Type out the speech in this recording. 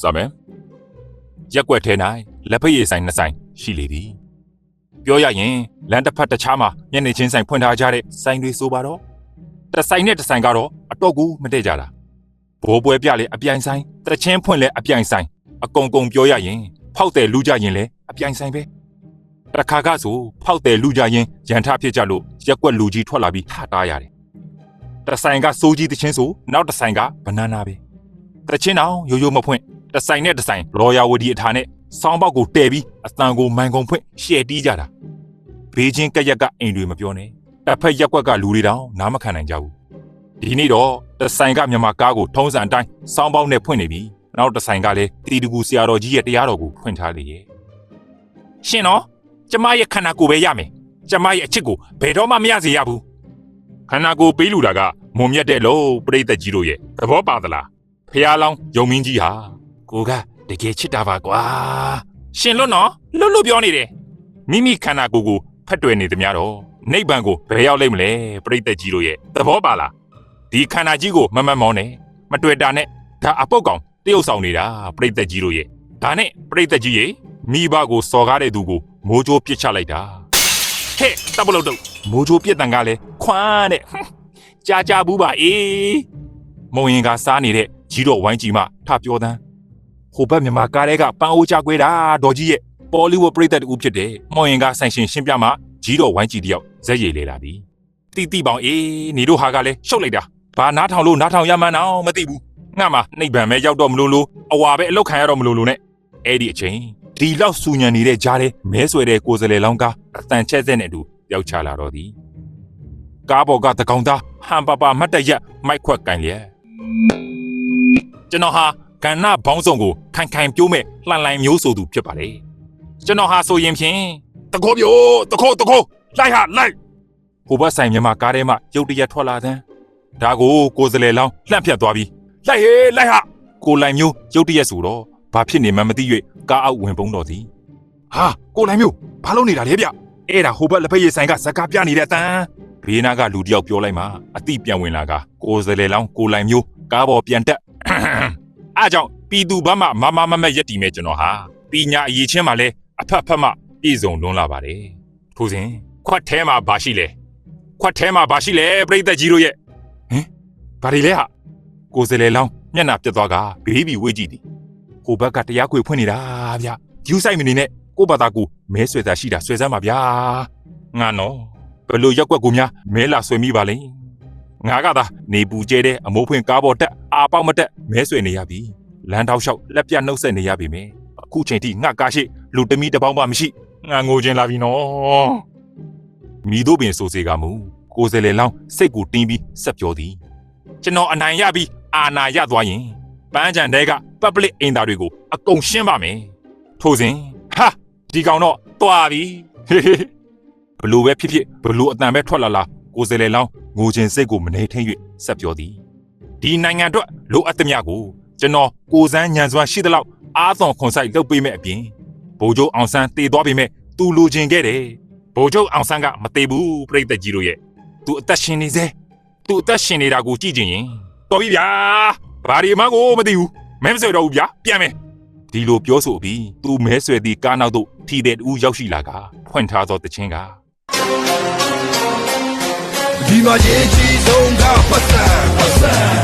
စမယ်ရက်ွက်ထဲ၌လက်ဖက်ရည်ဆိုင်နှစ်ဆိုင်ရှိလေသည်ပြောရရင်လမ်းတစ်ဖက်တစ်ခြားမှာညနေချင်းဆိုင်ဖွင့်ထားကြတဲ့ဆိုင်တွေဆိုပါတော့တစ်ဆိုင်နဲ့တစ်ဆိုင်ကတော့အတော့ကူမတည့်ကြတာဘိုးပွဲပြလေအပြိုင်ဆိုင်တချင်းဖွင့်လေအပြိုင်ဆိုင်အကုံကုံပြောရရင် ဖောက်တယ်လူကြရင်လေအပြိုင်ဆိုင်ပဲတစ်ခါကဆိုဖောက်တယ်လူကြရင်ရန်ထဖြစ်ကြလို့ရက်ွက်လူကြီးထွက်လာပြီးထတားရတယ်တစ်ဆိုင်ကစိုးကြီးတချင်းဆိုနောက်တစ်ဆိုင်ကဘနာနာပဲ တချင်းအောင်ရိုးရိုးမဖွင့်တဆိုင်နဲ့တဆိုင်လော်ယာဝဒီအထာနဲ့စောင်းပေါက်ကိုတဲပြီးအတန်ကိုမိုင်ကုန်ဖွင့်ရှယ်တီးကြတာဘေးချင်းကက်ရက်ကအိမ်တွေမပြောနဲ့တစ်ဖက်ရက်ကွက်ကလူတွေတောင်နားမခံနိုင်ကြဘူးဒီနေ့တော့တဆိုင်ကမြန်မာကားကိုထုံးစံအတိုင်းစောင်းပေါက်နဲ့ဖွင့်နေပြီနောက်တဆိုင်ကလည်းတီတကူဆရာတော်ကြီးရဲ့တရားတော်ကိုဖွင့်ထားလေရဲ့ရှင်နော်ကျမရဲ့ခန္ဓာကိုယ်ပဲရမယ်ကျမရဲ့အချစ်ကိုဘယ်တော့မှမရစေရဘူးခန္ဓာကိုယ်ပေးလူတာကမုံမြတ်တဲ့လို့ပြိတ္တကြီးတို့ရဲ့သဘောပါသလား ဖះလောင်းယုံမင်းကြီးဟာကိုကတကယ်ချစ်တာပါကွာရှင်လွတ်နော်လွတ်လွတ်ပြောနေတယ်မိမိခန္ဓာကိုယ်ကိုဖက်တွယ်နေသမျှတော့နိဗ္ဗာန်ကိုဘယ်ရောက်လိမ့်မလဲပြိတ္တကြီးတို့ရဲ့သဘောပါလားဒီခန္ဓာကြီးကိုမမတ်မောင်းနဲ့မတွေ့တာနဲ့ဒါအပုတ်ကောင်တရုပ်ဆောင်နေတာပြိတ္တကြီးတို့ရဲ့ဒါနဲ့ပြိတ္တကြီးရဲ့မိဘကိုစော်ကားတဲ့သူကိုမိုးကြိုးပစ်ချလိုက်တာဟဲ့တပ်ပလုတ်တော့မိုးကြိုးပြစ်တန်ကလည်းခွန်းတဲ့ဟွန်းကြာကြာဘူးပါအေးမုံရင်ကစားနေတဲ့ ကြီးတော်ဝိုင်းကြီးမှထပြောတန်းဟိုဘက်မြန်မာကားတွေကပန်းအိုးချကွဲတာဒေါ်ကြီးရဲ့ပေါ်လီဝုဒ်ပရိသတ်တူဖြစ်တယ်မုံရင်ကဆိုင်ရှင်ရှင်းပြမှကြီးတော်ဝိုင်းကြီးတယောက်ဇက်ရည်လေလာသည်တိတိပေါင်အေးနေတို့ဟာကလည်းရှုပ်လိုက်တာဘာနားထောင်လို့နားထောင်ရမှန်းအောင်မသိဘူးငါမှနှိပ်ဗံမဲရောက်တော့မလို့လို့အဝါပဲအလောက်ခံရတော့မလို့လို့နဲ့အဲ့ဒီအချိန်ဒီလောက်စူညံနေတဲ့ကြားထဲမဲဆွဲတဲ့ကိုယ်စလေလောင်းကားအတန်ချက်ဆက်နဲ့အတူပျောက်ချလာတော့သည်ကားပေါ်ကတကောင်သားဟန်ပါပါမတ်တရက်မိုက်ခွက်ကင်လျက် ကျွန်တော်ဟာကဏ္ဍဘောင်းဆောင်ကိုခိုင်ခိုင်ပြိုးမဲ့လှန်လှန်မျိုးဆိုသူဖြစ်ပါတယ်ကျွန်တော်ဟာဆိုရင်ဖြင့်တကောပြိုတကောတကောလိုက်ဟာလိုက်ဟိုဘက်ဆိုင်မြန်မာကားထဲမှာရုတ်တရက်ထွက်လာတဲ့ဒါကိုကိုယ်စလဲလောင်းလှန့်ဖြတ်သွားပြီးလိုက်ဟေးလိုက်ဟာကိုလိုင်မျိုးရုတ်တရက်ဆိုတော့ဘာဖြစ်နေမှမသိ၍ကားအောက်ဝင်ပုံတော်သည်ဟာကိုလိုင်မျိုးဘာလုပ်နေတာလဲဗျအဲ့ဒါဟိုဘက်လက်ဖက်ရည်ဆိုင်ကဇက်ကားပြနေတဲ့အတန်းဘေးနာကလူတယောက်ပြောလိုက်မှအတိပြန်ဝင်လာကကိုယ်စလဲလောင်းကိုလိုင်မျိုးကားပေါ်ပြန်တက် အားကြောင့်ပြည်သူဘက်မှမမမမရက်တီမဲ့ကျွန်တော်ဟာပညာအရေးချင်းမှလည်းအဖက်ဖက်မှပြည်စုံလွန်းလာပါတယ်ထို့စဉ်ခွက်ထဲမှာဘာရှိလဲခွက်ထဲမှာဘာရှိလဲပြိသက်ကြီးတို့ရဲ့ဟင်ဘာတွေလဲဟာကိုယ်စလေလောင်းမျက်နှာပြတ်သွားကဘေးဘီဝေးကြည့်သည်ဟိုဘက်ကတရားခွေဖွင့်နေတာဗျယူဆိုင်မနေနဲ့ကိုယ့်ဘာသာကိုမဲဆွဲတာရှိတာဆွဲစမ်းပါဗျာငါနော်ဘယ်လိုရက်ွက်ကိုများမဲလာဆွဲမိပါလိမ့်ငါကသာနေပူကျဲတဲ့အမိုးဖွင့်ကားပေါ်တက် အာပေါက်မတက်မဲဆွေနေရပြီလမ်းတောက်လျှောက်လက်ပြနှုတ်ဆက်နေရပြီမယ်အခုချိန်ထိငါကားရှိလူတမီတစ်ပေါင်းမှမရှိငါငိုခြင်းလာပြီနော်မိတို့ပင်ဆိုစေကမူကိုယ်စလေလောင်းစိတ်ကိုတင်းပြီးဆက်ပြောသည်ကျွန်တော်အနိုင်ရပြီးအာနာရသွားရင်ပန်းချန်တဲက public အင်တာတွေကိုအကုန်ရှင်းပါမယ်ထို့စဉ်ဟာဒီကောင်တော့တွာပြီဘလို့ပဲဖြစ်ဖြစ်ဘလို့အတန်ပဲထွက်လာလာကိုယ်စလေလောင်းငိုခြင်းစိတ်ကိုမနေထိန်၍ဆက်ပြောသည် ဒီနိုင်ငံအတွက်လိုအပ်သမျှကိုကျွန်တော်ကိုစန်းညံစွာရှိသလောက်အားသွန်ခွန်ဆိုင်လုပ်ပေးမဲ့အပြင်ဗိုလ်ချုပ်အောင်ဆန်းတည်သွားပေမဲ့သူလိုချင်ခဲ့တယ်ဗိုလ်ချုပ်အောင်ဆန်းကမတည်ဘူးပြိတ္တကြီးတို့ရဲ့သူအသက်ရှင်နေစေသူအသက်ရှင်နေတာကိုကြည့်ချင်ရင်တော်ပြီဗျာဘာဒီမှကိုမသိဘူးမဲမဆွေတော့ဘူးဗျာပြန်မယ်ဒီလိုပြောဆိုပြီးသူမဲဆွေသည့်ကားနောက်သို့ထီတဲ့တူရောက်ရှိလာကဖွင့်ထားသောတခြင်းကဒီမှာရေးကြီးဆုံးကပတ်စံပတ်စံ